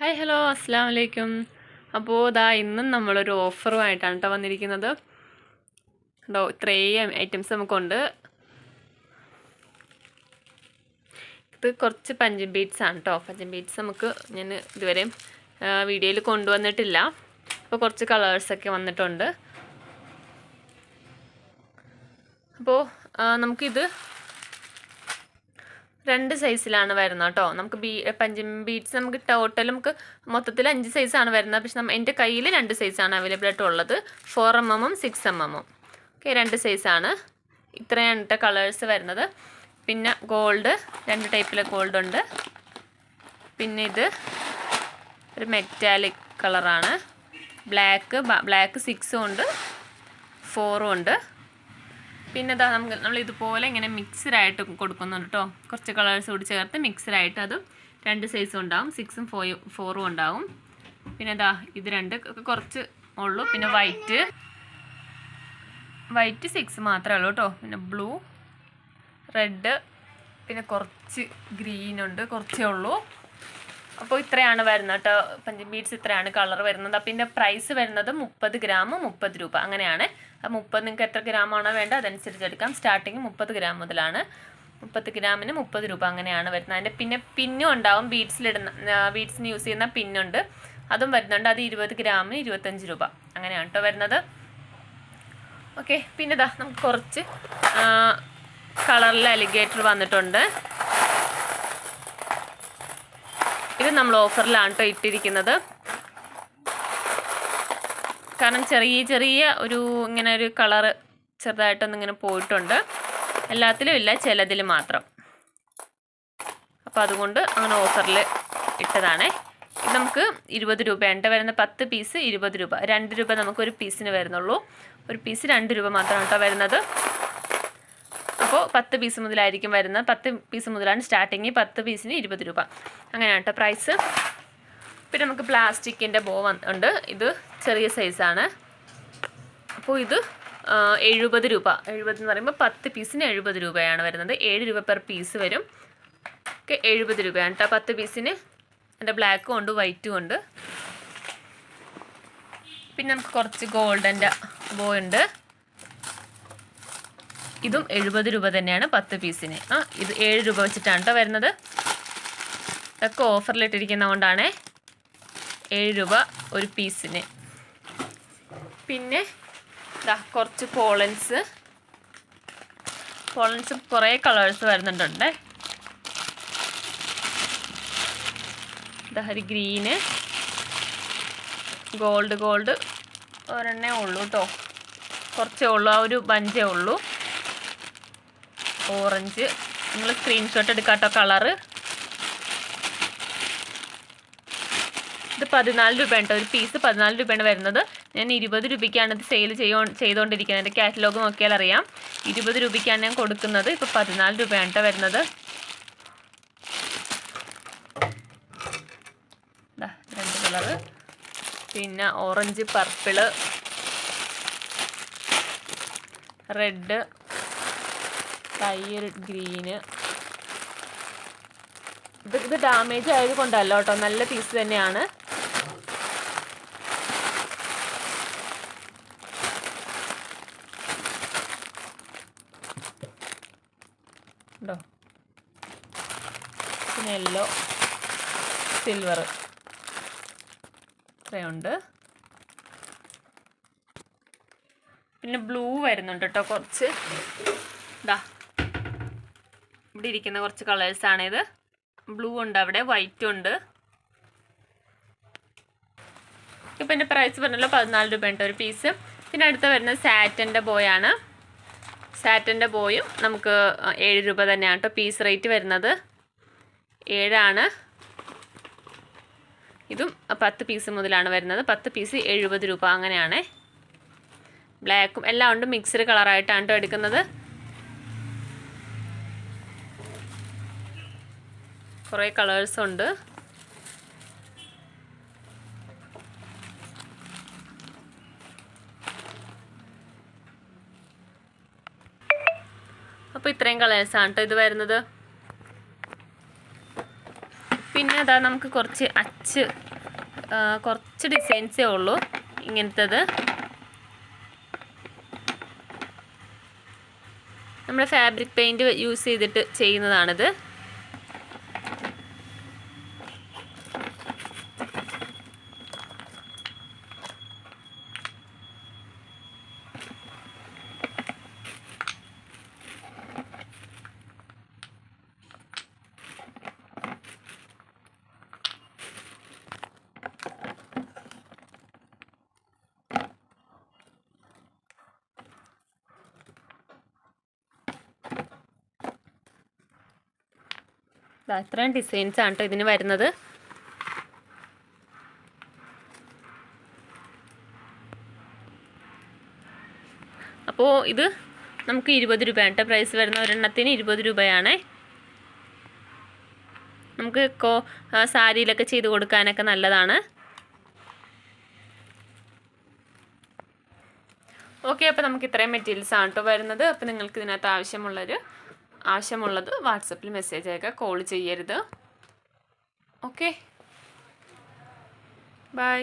Hi hello അസ്സാം വലൈക്കും അപ്പോൾ ഇതാ ഇന്നും നമ്മളൊരു ഓഫറുമായിട്ടാണ് കേട്ടോ വന്നിരിക്കുന്നത്. കേട്ടോ ഇത്രയും ഐറ്റംസ് നമുക്കുണ്ട്. ഇത് കുറച്ച് പഞ്ചം ബീറ്റ്സ് ആണ് കേട്ടോ പഞ്ചം ബീറ്റ്സ് നമുക്ക് ഞാൻ ഇതുവരെയും വീഡിയോയിൽ കൊണ്ടുവന്നിട്ടില്ല. അപ്പോൾ കുറച്ച് കളേഴ്സൊക്കെ വന്നിട്ടുണ്ട്. അപ്പോൾ നമുക്കിത് രണ്ട് സൈസിലാണ് വരുന്നത് കേട്ടോ. നമുക്ക് ബീ പഞ്ചമി ബീഡ്സ് നമുക്ക് ടോട്ടൽ നമുക്ക് മൊത്തത്തിൽ അഞ്ച് സൈസാണ് വരുന്നത്. പക്ഷെ നമ്മൾ എന്റെ കയ്യിൽ രണ്ട് സൈസാണ് അവൈലബിൾ ആയിട്ടുള്ളത് ഫോർ എം എമ്മും സിക്സ് എം എമ്മും ഓക്കെ രണ്ട് സൈസാണ് ഇത്രയാണ് കളേഴ്സ് വരുന്നത്. പിന്നെ ഗോൾഡ് രണ്ട് ടൈപ്പിലെ ഗോൾഡ് ഉണ്ട്. പിന്നെ ഇത് ഒരു മെറ്റാലിക് കളറാണ് ബ്ലാക്ക് ബ്ലാക്ക് സിക്സും ഉണ്ട്. ഫോറും ഉണ്ട്. പിന്നെ ഇതാ നമുക്ക് നമ്മൾ ഇതുപോലെ ഇങ്ങനെ മിക്സഡായിട്ട് കൊടുക്കുന്നുണ്ട് കേട്ടോ കുറച്ച് കളേഴ്സ് കൂടി ചേർത്ത് മിക്സഡായിട്ട് അത് രണ്ട് സൈസും ഉണ്ടാവും. സിക്സും ഫോയും ഫോറും ഉണ്ടാവും. പിന്നെ ഇതാ ഇത് രണ്ട് കുറച്ച് ഉള്ളൂ. പിന്നെ വൈറ്റ് വൈറ്റ് സിക്സ് മാത്രമേ ഉള്ളൂ കേട്ടോ പിന്നെ ബ്ലൂ റെഡ് പിന്നെ കുറച്ച് ഗ്രീനുണ്ട് കുറച്ചേ ഉള്ളൂ. അപ്പോൾ ഇത്രയാണ് വരുന്നത് കേട്ടോ പഞ്ച് ബീഡ്സ് ഇത്രയാണ് കളർ വരുന്നത്. പിന്നെ പ്രൈസ് വരുന്നത് മുപ്പത് ഗ്രാം മുപ്പത് രൂപ. അങ്ങനെയാണ്. ആ മുപ്പത് നിങ്ങൾക്ക് എത്ര ഗ്രാമാണോ വേണ്ടത് അതനുസരിച്ച് എടുക്കാം. സ്റ്റാർട്ടിങ് മുപ്പത് ഗ്രാം മുതലാണ്. മുപ്പത് ഗ്രാമിന് മുപ്പത് രൂപ അങ്ങനെയാണ് വരുന്നത്. അതിന്റെ പിന്നെ പിന്നും ഉണ്ടാവും. ബീഡ്സിലിടുന്ന ബീഡ്സിന് യൂസ് ചെയ്യുന്ന പിന്നുണ്ട് അതും വരുന്നുണ്ട്. അത് ഇരുപത് ഗ്രാമിന് ഇരുപത്തഞ്ച് രൂപ. അങ്ങനെയാണ് കേട്ടോ വരുന്നത്. ഓക്കെ പിന്നെ ഇതാ നമുക്ക് കുറച്ച് കളറിൽ അലിഗേറ്റർ വന്നിട്ടുണ്ട് ഇത് നമ്മൾ ഓഫറിലാണ് കേട്ടോ ഇട്ടിരിക്കുന്നത്. കാരണം ചെറിയ ചെറിയ ഒരു ഇങ്ങനെ ഒരു കളറ് ചെറുതായിട്ടൊന്നും ഇങ്ങനെ പോയിട്ടുണ്ട്. എല്ലാത്തിലും ഇല്ല ചിലതിൽ മാത്രം. അപ്പോൾ അതുകൊണ്ട് അങ്ങനെ ഓഫറിൽ ഇട്ടതാണേ. ഇത് നമുക്ക് ഇരുപത് രൂപയാണ് വരുന്ന പത്ത് പീസ് ഇരുപത് രൂപ. രണ്ട് രൂപ നമുക്കൊരു പീസിന് വരുന്നുള്ളൂ. ഒരു പീസ് രണ്ട് രൂപ മാത്രമാണ് കേട്ടോ വരുന്നത്. അപ്പോൾ പത്ത് പീസ് മുതലായിരിക്കും വരുന്നത്. പത്ത് പീസ് മുതലാണ് സ്റ്റാർട്ടിങ് പത്ത് പീസിന് ഇരുപത് രൂപ. അങ്ങനെയാണ് കേട്ടോ പ്രൈസ് പിന്നെ നമുക്ക് പ്ലാസ്റ്റിക്കിന്റെ ബോ ഉണ്ട്. ഇത് ചെറിയ സൈസാണ് അപ്പോൾ ഇത് എഴുപത് രൂപ. എഴുപത് എന്ന് പറയുമ്പോൾ പത്ത് പീസിന് എഴുപത് രൂപയാണ് വരുന്നത്. ഏഴ് രൂപ പെർ പീസ് വരും. ഓക്കെ എഴുപത് രൂപയാണ് കേട്ടോ പത്ത് പീസിന് എന്റെ ബ്ലാക്കും ഉണ്ട് വൈറ്റും ഉണ്ട്. പിന്നെ നമുക്ക് കുറച്ച് ഗോൾഡന്റെ ബോ ഉണ്ട്. ഇതും എഴുപത് രൂപ തന്നെയാണ് പത്ത് പീസിന്. ആ ഇത് ഏഴ് രൂപ വെച്ചിട്ടാണ് കേട്ടോ വരുന്നത്. ഇതൊക്കെ ഓഫറിലിട്ടിരിക്കുന്നതുകൊണ്ടാണേ ഏഴ് രൂപ ഒരു പീസിന്. പിന്നെ ഇതാ കുറച്ച് പോളൻസ്. പോളൻസ് കുറേ കളേഴ്സ് വരുന്നുണ്ട്. ഇതാ ഒരു ഗ്രീന്. ഗോൾഡ് ഗോൾഡ് ഒരെണ്ണേ ഉള്ളൂ കേട്ടോ കുറച്ചേ ഉള്ളൂ ആ ഒരു ബഞ്ചേ ഉള്ളൂ. ഓറഞ്ച്. നിങ്ങൾ സ്ക്രീൻഷോട്ട് എടുക്കാട്ടോ കളറ് ഇത് പതിനാല് രൂപയാണ് ഒരു പീസ് പതിനാല് രൂപയാണ് വരുന്നത്. ഞാൻ ഇരുപത് രൂപയ്ക്കാണ് ഇത് സെയിൽ ചെയ്യോ ചെയ്തുകൊണ്ടിരിക്കുന്നത് എന്റെ കാറ്റലോഗ് നോക്കിയാൽ അറിയാം. ഇരുപത് രൂപയ്ക്കാണ് ഞാൻ കൊടുക്കുന്നത്. ഇപ്പോൾ പതിനാല് രൂപയാണ് കേട്ടോ വരുന്നത് രണ്ട് കളറ് പിന്നെ ഓറഞ്ച് പർപ്പിൾ റെഡ് ടയർ ഗ്രീന്. ഇത് ഇത് ഡാമേജ് ആയത് കൊണ്ടല്ല കേട്ടോ. നല്ല പീസ് തന്നെയാണ്. ഉണ്ടോ പിന്നെ യെല്ലോ സിൽവർ ഇത്രയുണ്ട്. പിന്നെ ബ്ലൂ വരുന്നുണ്ട് കേട്ടോ കുറച്ച്. ഇതാ ഇവിടെ ഇരിക്കുന്ന കുറച്ച് കളേഴ്സാണിത് ബ്ലൂ ഉണ്ട് അവിടെ വൈറ്റ് ഉണ്ട്. ഇപ്പം എന്റെ പ്രൈസ് പറഞ്ഞല്ലോ പതിനാല് രൂപ ഉണ്ട് ഒരു പീസ് പിന്നെ അടുത്ത വരുന്നത് സാറ്റന്റെ ബോയാണ് സാറ്റന്റെ ബോയും നമുക്ക് ഏഴ് രൂപ തന്നെയാണ് കേട്ടോ പീസ് റേറ്റ് വരുന്നത്. ഏഴാണ്. ഇതും പത്ത് പീസ് മുതലാണ് വരുന്നത്. പത്ത് പീസ് എഴുപത് രൂപ അങ്ങനെയാണ്. ബ്ലാക്കും എല്ലാം ഉണ്ട് മിക്സ്ഡ് കളറായിട്ടാണ് കേട്ടോ എടുക്കുന്നത്. കുറേ കളേഴ്സ് ഉണ്ട്. അപ്പോൾ ഇത്രയും കളേഴ്സാണ് കേട്ടോ ഇത് വരുന്നത്. പിന്നെ അതാ നമുക്ക് കുറച്ച് അച്ച് കുറച്ച് ഡിസൈൻസേ ഉള്ളൂ ഇങ്ങനത്തത്. നമ്മൾ ഫാബ്രിക് പെയിന്റ് യൂസ് ചെയ്തിട്ട് ചെയ്യുന്നതാണിത്. ഇത്രയും ഡിസൈൻസ് ആണ് കേട്ടോ ഇതിന് വരുന്നത്. അപ്പോൾ ഇത് നമുക്ക് ഇരുപത് രൂപയാണ് കേട്ടോ പ്രൈസ് വരുന്ന ഒരെണ്ണത്തിന് ഇരുപത് രൂപയാണേ. നമുക്ക് കോ സാരിയിലൊക്കെ ചെയ്ത് കൊടുക്കാനൊക്കെ നല്ലതാണ്. ഓക്കെ അപ്പോൾ നമുക്ക് ഇത്രയും മെറ്റീരിയൽസ് ആണ് കേട്ടോ വരുന്നത്. അപ്പോൾ നിങ്ങൾക്ക് ഇതിനകത്ത് ആവശ്യമുള്ളൊരു ആവശ്യമുള്ളത് വാട്സപ്പിൽ മെസ്സേജ് അയക്കുക കോൾ ചെയ്യരുത്. ഓക്കെ. ബൈ